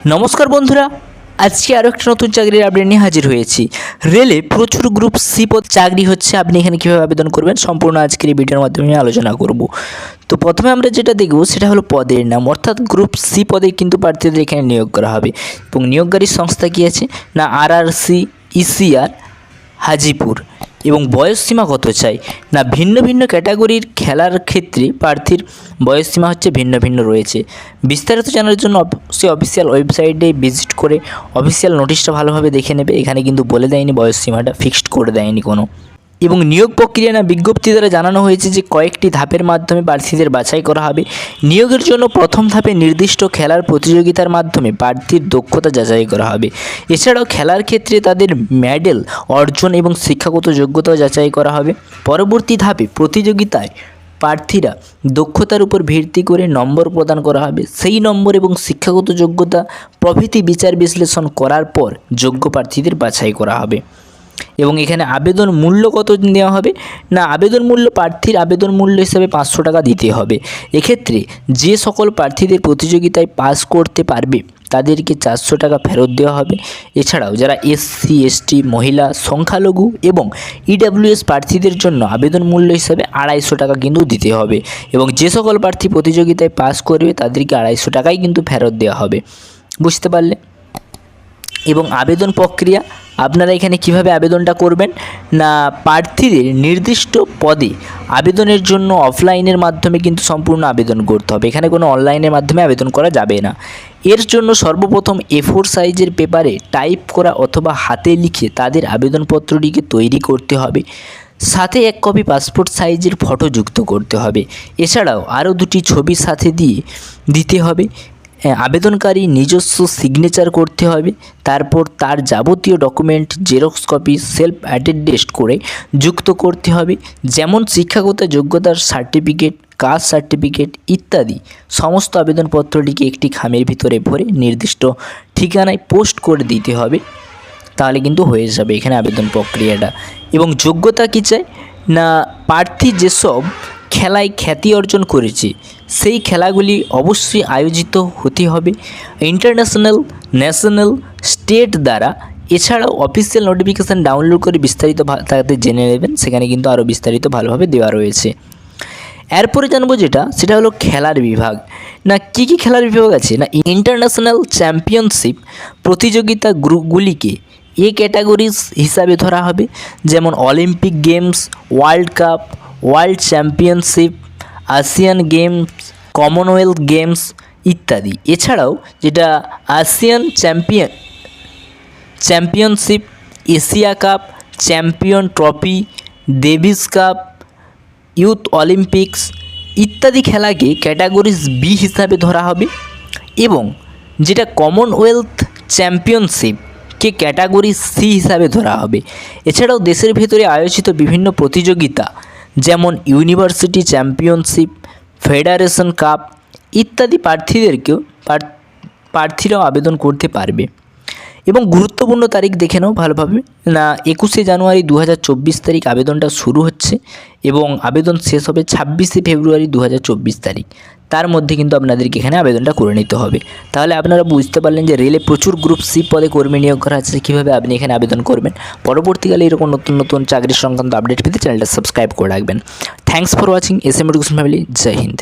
নমস্কার বন্ধুরা, আজকে আরও একটা নতুন চাকরির আপডেট নিয়ে হাজির হয়েছি। রেলে প্রচুর গ্রুপ সি পদ চাকরি হচ্ছে, আপনি এখানে কীভাবে আবেদন করবেন সম্পূর্ণ আজকের এই ভিডিওর মাধ্যমে আলোচনা করব। তো প্রথমে আমরা যেটা দেখব, সেটা হলো পদের নাম। অর্থাৎ গ্রুপ সি পদে কিন্তু প্রার্থীদের এখানে নিয়োগ করা হবে। এবং নিয়োগকারী সংস্থা কী আছে? না R R C ECR Hajipur. এবং বয়স সীমা কত চাই? না, ভিন্ন ভিন্ন ক্যাটাগরির খেলার ক্ষেত্রে প্রার্থীর বয়স সীমা হচ্ছে ভিন্ন ভিন্ন রয়েছে। বিস্তারিত জানার জন্য সে অফিসিয়াল ওয়েবসাইটে ভিজিট করে অফিসিয়াল নোটিশটা ভালোভাবে দেখে নেবে। এখানে কিন্তু বলে দেয়নি বয়স সীমাটা ফিক্সড করে দেয়নি কোনো। এবং নিয়োগ প্রক্রিয়া না বিজ্ঞপ্তি দ্বারা জানানো হয়েছে যে কয়েকটি ধাপের মাধ্যমে প্রার্থীদের বাছাই করা হবে। নিয়োগের জন্য প্রথম ধাপে নির্দিষ্ট খেলার প্রতিযোগিতার মাধ্যমে প্রার্থীর দক্ষতা যাচাই করা হবে। এছাড়াও খেলার ক্ষেত্রে তাদের মেডেল অর্জন এবং শিক্ষাগত যোগ্যতাও যাচাই করা হবে। পরবর্তী ধাপে প্রতিযোগিতায় প্রার্থীরা দক্ষতার উপর ভিত্তি করে নম্বর প্রদান করা হবে। সেই নম্বর এবং শিক্ষাগত যোগ্যতা প্রভৃতি বিচার বিশ্লেষণ করার পর যোগ্য প্রার্থীদের বাছাই করা হবে। এবং এখানে আবেদন মূল্য কত নেওয়া হবে? না, আবেদন মূল্য প্রার্থীর আবেদন মূল্য হিসাবে পাঁচশো টাকা দিতে হবে। এক্ষেত্রে যে সকল প্রার্থীদের প্রতিযোগিতায় পাস করতে পারবে, তাদেরকে চারশো টাকা ফেরত দেওয়া হবে। এছাড়াও যারা এসসি এসটি মহিলা, সংখ্যালঘু এবং ইডাব্লিউএস প্রার্থীদের জন্য আবেদন মূল্য হিসাবে আড়াইশো টাকা কিন্তু দিতে হবে এবং যে সকল প্রার্থী প্রতিযোগিতায় পাস করবে, তাদেরকে আড়াইশো টাকাই কিন্তু ফেরত দেওয়া হবে। বুঝতে পারলে? এবং আবেদন প্রক্রিয়া, আপনারা এখানে কীভাবে আবেদনটা করবেন? না, প্রার্থীদের নির্দিষ্ট পদে আবেদনের জন্য অফলাইনের মাধ্যমে কিন্তু সম্পূর্ণ আবেদন করতে হবে। এখানে কোনো অনলাইনের মাধ্যমে আবেদন করা যাবে না। এর জন্য সর্বপ্রথম এ ফোর সাইজের পেপারে টাইপ করা অথবা হাতে লিখে তাদের আবেদনপত্রটিকে তৈরি করতে হবে। সাথে এক কপি পাসপোর্ট সাইজের ফটো যুক্ত করতে হবে। এছাড়াও আরও দুটি ছবি সাথে দিয়ে দিতে হবে। আবেদনকারী নিজস্ব সিগনেচার করতে হবে। তারপর তার যাবতীয় document xerox copy self attested করে যুক্ত করতে হবে। যেমন শিক্ষাগত যোগ্যতার সার্টিফিকেট কাস্ট সার্টিফিকেট ইত্যাদি। সমস্ত আবেদনপত্রটিকে একটি খামের ভিতরে ভরে নির্দিষ্ট ঠিকানায় পোস্ট করে দিতে হবে। তাহলে কিন্তু হয়ে যাবে এখানে আবেদন প্রক্রিয়াটা। এবং যোগ্যতা কী চাই? না, প্রার্থী যেসব খেলায় খ্যাতি অর্জন করেছে। সেই খেলাগুলি অবশ্যই আয়োজিত হতে হবে। ইন্টারন্যাশনাল, ন্যাশনাল, স্টেট দ্বারা। এছাড়াও অফিসিয়াল নোটিফিকেশান ডাউনলোড করে বিস্তারিত তাতে জেনে নেবেন। সেখানে কিন্তু আরও বিস্তারিত ভালোভাবে দেওয়া রয়েছে। এরপরে জানব যেটা, সেটা হলো খেলার বিভাগ। না, কী কী খেলার বিভাগ আছে? না ইন্টারন্যাশনাল চ্যাম্পিয়নশিপ প্রতিযোগিতা গ্রুপগুলিকে এ ক্যাটাগরিজ হিসাবে ধরা হবে। যেমন Olympic games world cup world championship, Asian games, Commonwealth games ইত্যাদি। এছাড়াও যেটা Asian champion, championship, Asia cup, champion trophy, Davis cup, youth Olympics ইত্যাদি খেলাকে ক্যাটাগরিজ বি হিসাবে ধরা হবে এবং যেটা কমনওয়েলথ চ্যাম্পিয়নশিপকে ক্যাটাগরি সি হিসাবে ধরা হবে। এছাড়াও দেশের ভেতরে আয়োজিত বিভিন্ন প্রতিযোগিতা যেমন ইউনিভার্সিটি চ্যাম্পিয়নশিপ ফেডারেশন কাপ ইত্যাদি প্রার্থীদেরকেও প্রার্থীরাও আবেদন করতে পারবে। এবং গুরুত্বপূর্ণ তারিখ দেখে নাও ভালোভাবে। না, একুশে জানুয়ারি দু হাজার চব্বিশ তারিখ আবেদনটা শুরু হচ্ছে এবং আবেদন শেষ হবে ছাব্বিশে ফেব্রুয়ারি দু হাজার চব্বিশ তারিখ। তার মধ্যে কিন্তু আপনাদেরকে এখানে আবেদনটা করে নিতে হবে। তাহলে আপনারা বুঝতে পারলেন যে রেলে প্রচুর গ্রুপ সি পদে কর্মী নিয়োগ করা আছে, কীভাবে আপনি এখানে আবেদন করবেন। পরবর্তীকালে এরকম নতুন নতুন চাকরি সংক্রান্ত আপডেট পেতে চ্যানেলটা সাবস্ক্রাইব করে রাখবেন। Thanks for watching S M family Jai Hind